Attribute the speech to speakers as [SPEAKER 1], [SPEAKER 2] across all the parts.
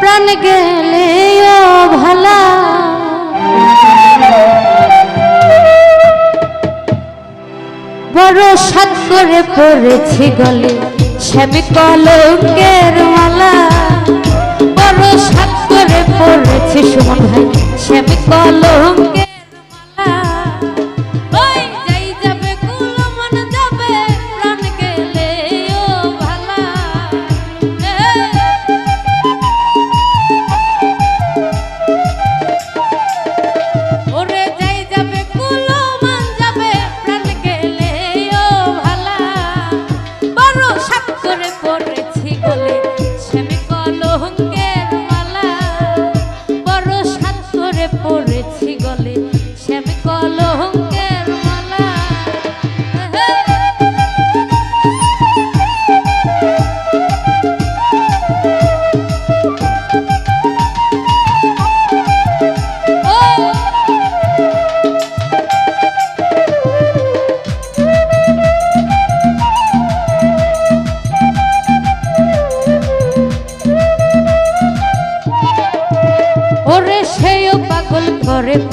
[SPEAKER 1] প্রাণ গেলে ও ভালা। বড় সাত করে পড়েছি গলে, শ্যামী কলঙ্কের মালা। বড় সাত করে পড়েছি সুমন ভাই, শ্যামী কলঙ্কের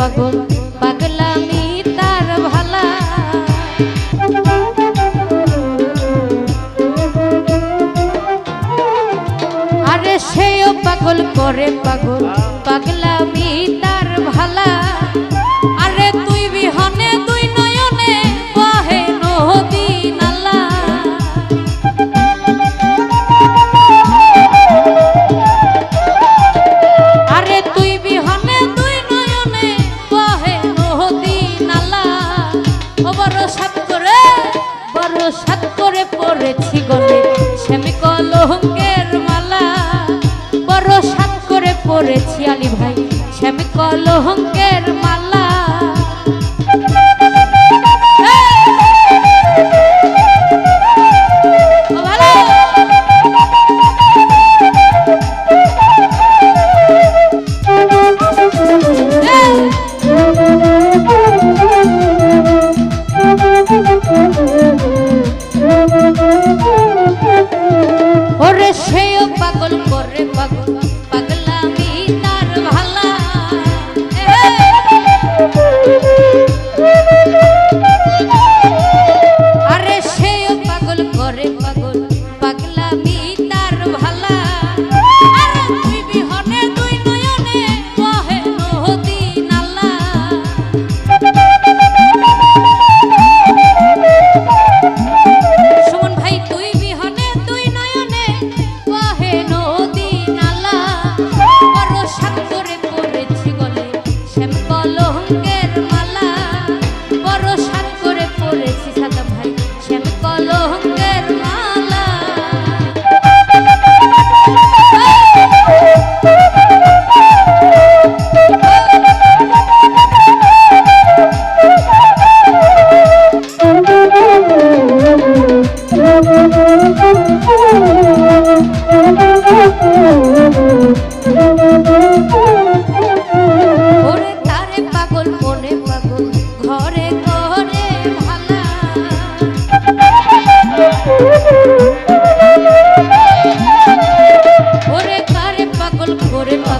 [SPEAKER 1] পাগল পাগলামি তার ভালা। আরে সেও পাগল করে পাগল পাগলা কলহঙ্কের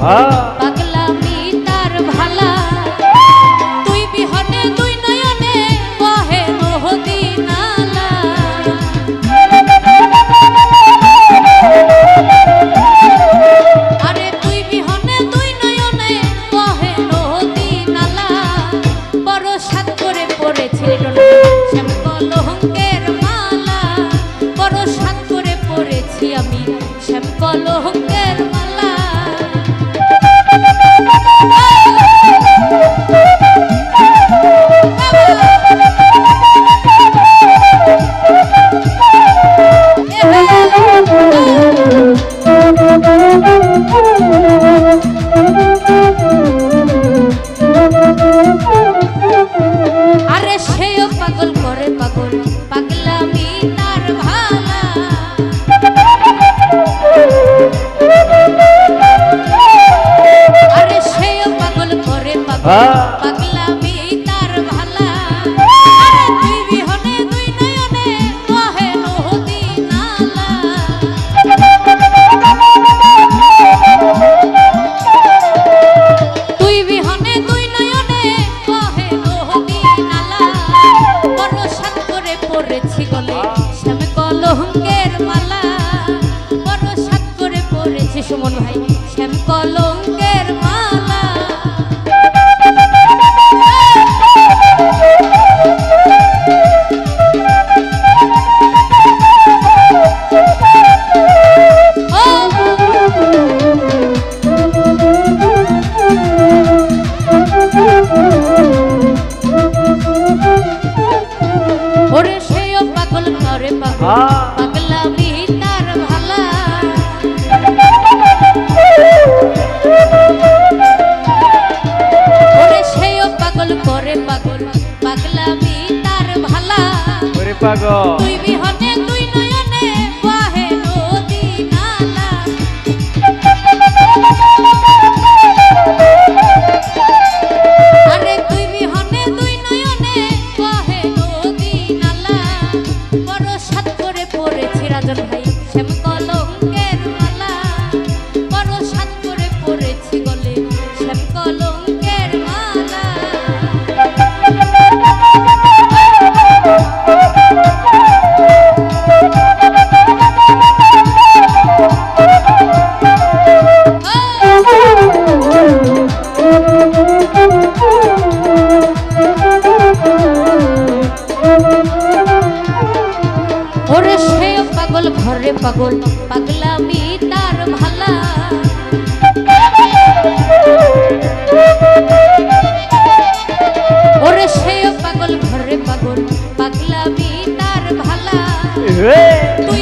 [SPEAKER 1] 啊。Ah. 帅哥。ওরে সে পাগল ঘরে পাগল পাগলামি তার ভালা। ওরে সে পাগল ঘরে পাগল পাগলামি তার ভালা। তুই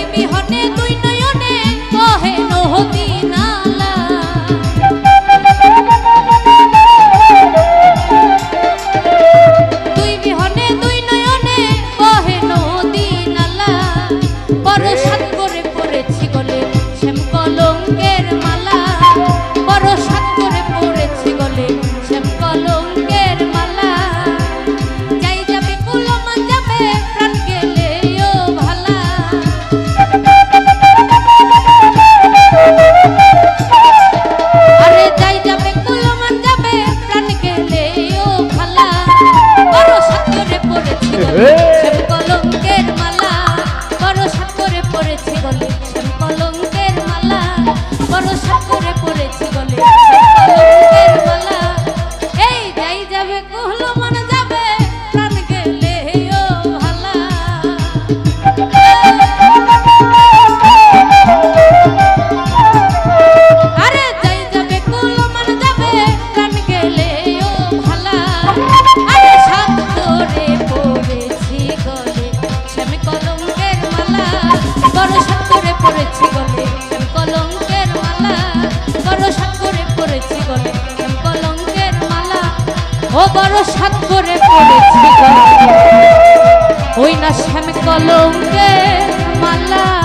[SPEAKER 1] ও বড় সাত করে পড়েছি। ওই না শ্যাম কলঙ্গে মালা।